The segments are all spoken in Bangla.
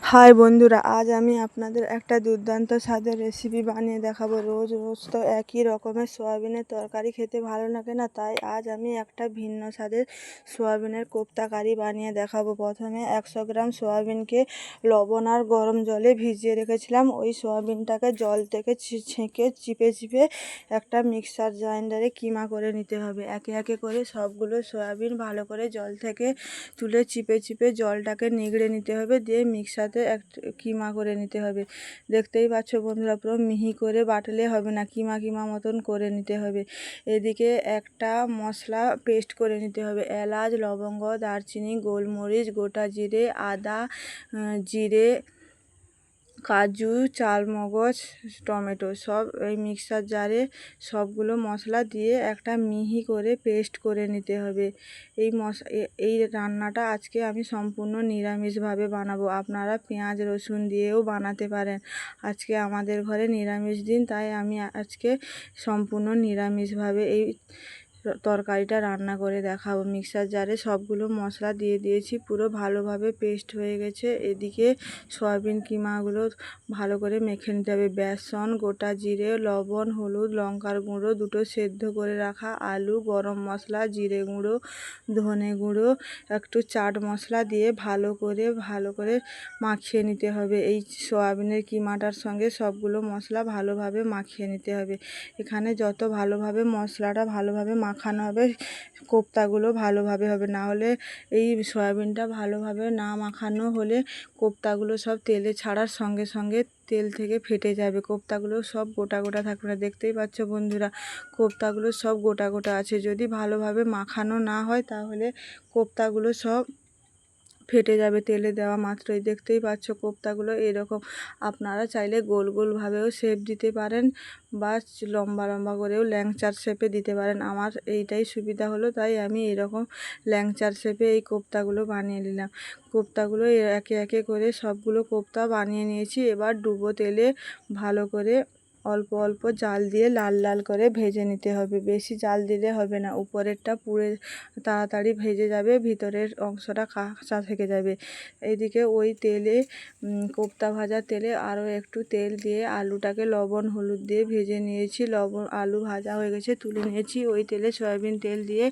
হাই বন্ধুরা, আজ আমি আপনাদের একটা দুর্দান্ত স্বাদের রেসিপি বানিয়ে দেখাবো। রোজ রোজ তো একই রকমের সোয়াবিনের তরকারি খেতে ভালো লাগে না, তাই আজ আমি একটা ভিন্ন স্বাদের সোয়াবিনের কোপ্তা কারি বানিয়ে দেখাবো। প্রথমে একশো গ্রাম সোয়াবিনকে লবণ আর গরম জলে ভিজিয়ে রেখেছিলাম। ওই সোয়াবিনটাকে জল থেকে ছেঁকে চিপে চিপে একটা মিক্সার গ্রাইন্ডারে কিমা করে নিতে হবে। একে একে করে সবগুলো সয়াবিন ভালো করে জল থেকে তুলে চিপে চিপে জলটাকে নিগড়ে নিতে হবে, দিয়ে মিক্সাতে এক কিমা করে নিতে হবে। দেখতেই পাচ্ছ বন্ধুরা, পুরো মিহি করে বাটলে হবে না, কিমা কিমা মতন করে নিতে হবে। এদিকে একটা মশলা পেস্ট করে নিতে হবে, এলাচ, লবঙ্গ, দারচিনি, গোলমরিচ, গোটা জিরে, আদা জিরে কাজু, চালমগজ, টমেটো সব এই মিক্সার জারে সবগুলো মশলা দিয়ে একটা মিহি করে পেস্ট করে নিতে হবে। এই মশ এই রান্নাটা আজকে আমি সম্পূর্ণ নিরামিষভাবে বানাবো। আপনারা পেঁয়াজ, রসুন দিয়েও বানাতে পারেন। আজকে আমাদের ঘরে নিরামিষ দিন, তাই আমি আজকে সম্পূর্ণ নিরামিষভাবে এই তরকারিটা রান্না করে দেখাবো। মিক্সার জারে সবগুলো মশলা দিয়ে দিয়েছি। পুরো ভালোভাবে পেস্ট হয়ে গেছে। এদিকে সয়াবিন কিমাগুলো ভালো করে মেখে নিতে হবে। বেসন, গোটা জিরে, লবণ, হলুদ, লঙ্কার গুঁড়ো দুটো সেদ্ধ করে রাখা। আলু, গরম মশলা, জিরে গুঁড়ো, ধনে গুঁড়ো, একটু চাট মশলা দিয়ে ভালো করে ভালো করে মাখিয়ে নিতে হবে। এই সয়াবিনের কিমাটার সঙ্গে সবগুলো মশলা ভালোভাবে মাখিয়ে নিতে হবে। এখানে যত ভালোভাবে মশলাটা ভালোভাবে মাখানো হবে, কোপ্তাগুলো ভালোভাবে হবে। না হলে এই সয়াবিনটা ভালোভাবে না মাখানো হলে কোপ্তাগুলো সব তেলে ছাড়ার সঙ্গে সঙ্গে তেল থেকে ফেটে যাবে। কোপ্তাগুলো সব গোটা গোটা থাকবে না। দেখতেই পাচ্ছ বন্ধুরা, কোপ্তাগুলো সব গোটা গোটা আছে। যদি ভালোভাবে মাখানো না হয় তাহলে কোপ্তাগুলো সব ফেটে যাবে, তেলে দেওয়া মাত্রই। দেখতেই পাচ্ছ কোপ্তাগুলো এরকম। আপনারা চাইলে গোল গোলভাবেও শেপ দিতে পারেন বা লম্বা লম্বা করেও ল্যাংচার শেপে দিতে পারেন। আমার এইটাই সুবিধা হলো, তাই আমি এরকম ল্যাংচার শেপে এই কোপ্তাগুলো বানিয়ে নিলাম। কোপ্তাগুলো একে একে করে সবগুলো কোপ্তা বানিয়ে নিয়েছি। এবার ডুবো তেলে ভালো করে অল্প অল্প জাল দিয়ে লাল লাল করে ভেজে নিতে হবে। বেশি জাল দিলে হবে না। উপরেরটা পুড়ে তাড়াতাড়ি ভেজে যাবে, ভিতরের অংশটা কাঁচা থেকে যাবে। এইদিকে ওই তেলে কোপ্তা ভাজার তেলে আরও একটু তেল দিয়ে আলুটাকে লবণ, হলুদ দিয়ে ভেজে নিয়েছি। লবণ, আলু ভাজা হয়ে গেছে, তুলে নিয়েছি। ওই তেলে সয়াবিন তেল দিয়ে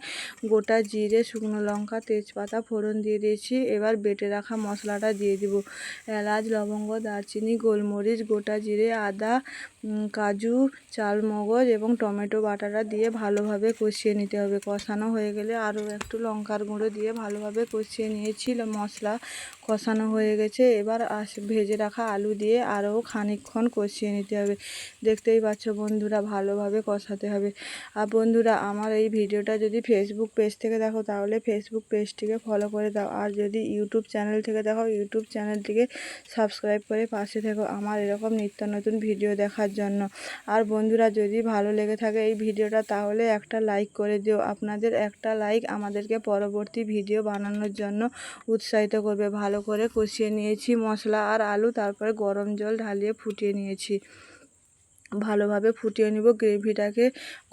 গোটা জিরে, শুকনো লঙ্কা, তেজপাতা, ফোড়ন দিয়ে দিয়েছি। এবার বেটে রাখা মশলাটা দিয়ে দিব। এলাচ, লবঙ্গ, দারচিনি, গোলমরিচ, গোটা জিরে, আদা কাজু, চালমগজ এবং টমেটো বাটাটা দিয়ে ভালোভাবে কষিয়ে নিতে হবে। কষানো হয়ে গেলে আরও একটু লঙ্কার গুঁড়ো দিয়ে ভালোভাবে কষিয়ে নিয়েছি মশলা। কষানো হয়ে গেছে। এবার আস, ভেজে রাখা আলু দিয়ে আরও খানিকক্ষণ কষিয়ে নিতে হবে। দেখতেই পাচ্ছ বন্ধুরা, ভালোভাবে কষাতে হবে। আর বন্ধুরা, আমার এই ভিডিওটা যদি ফেসবুক পেজ থেকে দেখো, তাহলে ফেসবুক পেজটিকে ফলো করে দাও। আর যদি ইউটিউব চ্যানেল থেকে দেখো ইউটিউব চ্যানেলটিকে সাবস্ক্রাইব করে পাশে থেকো। আমার এরকম নিত্য নতুন ভিডিও দেখার জন্য। আর বন্ধুরা, যদি ভালো লেগে থাকে এই ভিডিওটা, তাহলে একটা লাইক করে দিও। আপনাদের একটা লাইক আমাদেরকে পরবর্তী ভিডিও বানানোর জন্য উৎসাহিত করবে। ভালো করে কষিয়ে নিয়েছি মশলা আর আলু, তারপরে গরম জল ঢালিয়ে ফুটিয়ে নিয়েছি। ভালোভাবে ফুটিয়ে নিব। গ্রেভিটাকে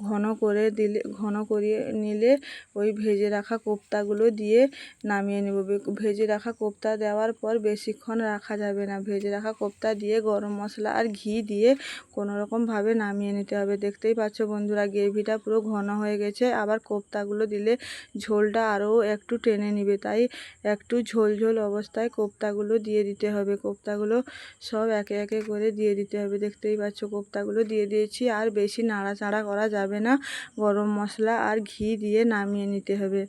ঘন করে দিলে, ঘন করিয়ে নিলে ওই ভেজে রাখা কোপ্তাগুলো দিয়ে নামিয়ে নেব। ভেজে রাখা কোপ্তা দেওয়ার পর বেশিক্ষণ রাখা যাবে না। ভেজে রাখা কোপ্তা দিয়ে গরম মশলা আর ঘি দিয়ে কোনো রকমভাবে নামিয়ে নিতে হবে। দেখতেই পাচ্ছ বন্ধুরা, গ্রেভিটা পুরো ঘন হয়ে গেছে। আবার কোপ্তাগুলো দিলে ঝোলটা আরও একটু টেনে নিবে। তাই একটু ঝোল ঝোল অবস্থায় কোপ্তাগুলো দিয়ে দিতে হবে। কোপ্তাগুলো সব একে একে করে দিয়ে দিতে হবে। দেখতেই পাচ্ছ কোপ্তাগুলো দিয়ে দিয়েছি। আর বেশি নাড়াচাড়া করা যাবে না। গরম মশলা আর ঘি দিয়ে নামিয়ে নিতে হবে।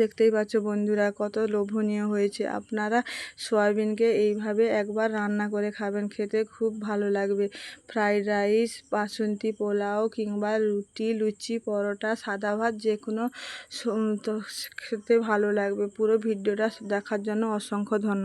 দেখতেই পাচ্ছ বন্ধুরা, কত লোভনীয় হয়েছে। আপনারা সয়াবিনকে এইভাবে একবার রান্না করে খাবেন, খেতে খুব ভালো লাগবে। ফ্রাইড রাইস, বাসন্তী পোলাও কিংবা রুটি, লুচি, পরোটা, সাদা ভাত, যে কোনো খেতে ভালো লাগবে। পুরো ভিডিওটা দেখার জন্য অসংখ্য ধন্যবাদ।